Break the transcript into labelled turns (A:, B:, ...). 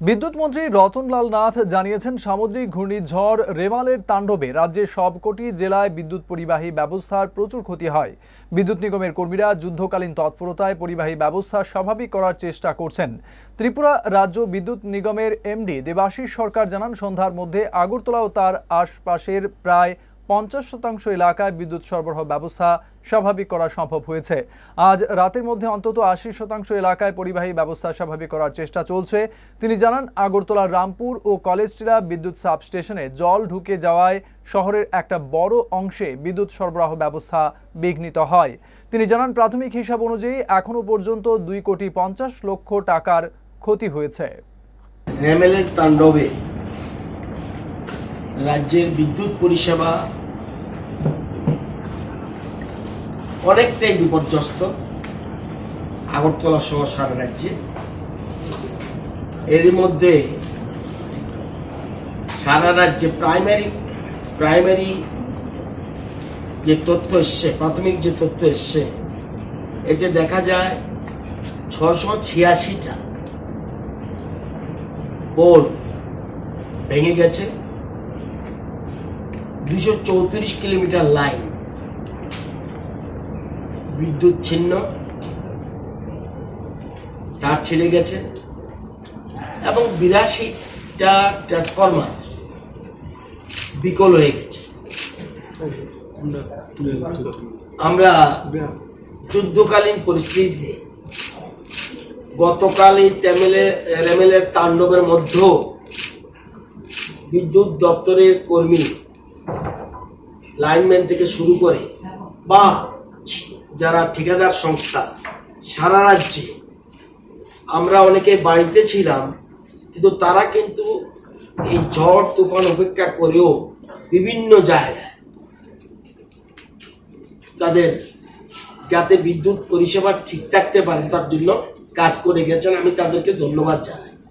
A: বিদ্যুৎ মন্ত্রী রতনলাল নাথ জানিয়েছেন, সামুদ্রিক ঘূর্ণিঝড় রেমালের তাণ্ডবে রাজ্যের সবকটি জেলায় বিদ্যুৎ পরিবাহী ব্যবস্থার প্রচুর ক্ষতি হয়। বিদ্যুৎ নিগমের কর্মীরা যুদ্ধকালীন তৎপরতায় পরিবাহী ব্যবস্থা স্বাভাবিক করার চেষ্টা করছেন। ত্রিপুরা রাজ্য বিদ্যুৎ নিগমের এমডি দেবাশিস সরকার জানান, সন্ধ্যার মধ্যে আগরতলা ও তার আশপাশের প্রায় পঞ্চাশ শতাংশ এলাকায় বিদ্যুৎ সরবরাহ ব্যবস্থা স্বাভাবিক করা সম্ভব হয়েছে। আজ রাতের মধ্যে অন্তত আশি শতাংশ এলাকায় পরিবাহী ব্যবস্থা স্বাভাবিক করার চেষ্টা চলছে। তিনি জানান আগরতলার রামপুর ও কলেজটিরা বিদ্যুৎ সাবস্টেশনে জল ঢুকে যাওয়ায় শহরের একটা বড় অংশে বিদ্যুৎ সরবরাহ ব্যবস্থা বিঘ্নিত হয়। তিনি জানান, প্রাথমিক হিসাব অনুযায়ী এখনও পর্যন্ত দুই কোটি পঞ্চাশ লক্ষ টাকার ক্ষতি হয়েছে।
B: রেমেলের রাজ্যের বিদ্যুৎ পরিষেবা অনেকটাই বিপর্যস্ত আগরতলা সহ সারা রাজ্যে। এর মধ্যে সারা রাজ্যে প্রাইমারি প্রাইমারি যে তথ্য এসছে, প্রাথমিক যে তথ্য এসছে, এতে দেখা যায় ছশো ছিয়াশিটা পোল ভেঙে গেছে, দুশো চৌত্রিশ কিলোমিটার লাইন বিদ্যুৎ ছিন্ন। তার ছিঁড়ে গেছে। এবং বিরাশিটা ট্রান্সফরমার বিকল হয়ে গেছে। আমরা যুদ্ধকালীন পরিস্থিতিতে গতকালই তেমেলের রেমেলের তাণ্ডবের মধ্যেও বিদ্যুৎ দপ্তরের কর্মী লাইনম্যান থেকে শুরু করে বা যারা ঠিকাদার সংস্থা, সারা রাজ্যে। আমরা অনেকে বাড়িতে ছিলাম, কিন্তু তারা কিন্তু এই ঝড় তুফান উপেক্ষা করেও বিভিন্ন জায়গায় তাদের যাতে বিদ্যুৎ পরিষেবা ঠিক থাকতে পারে, তার জন্য কাজ করে গেছেন। আমি তাদেরকে ধন্যবাদ জানাই।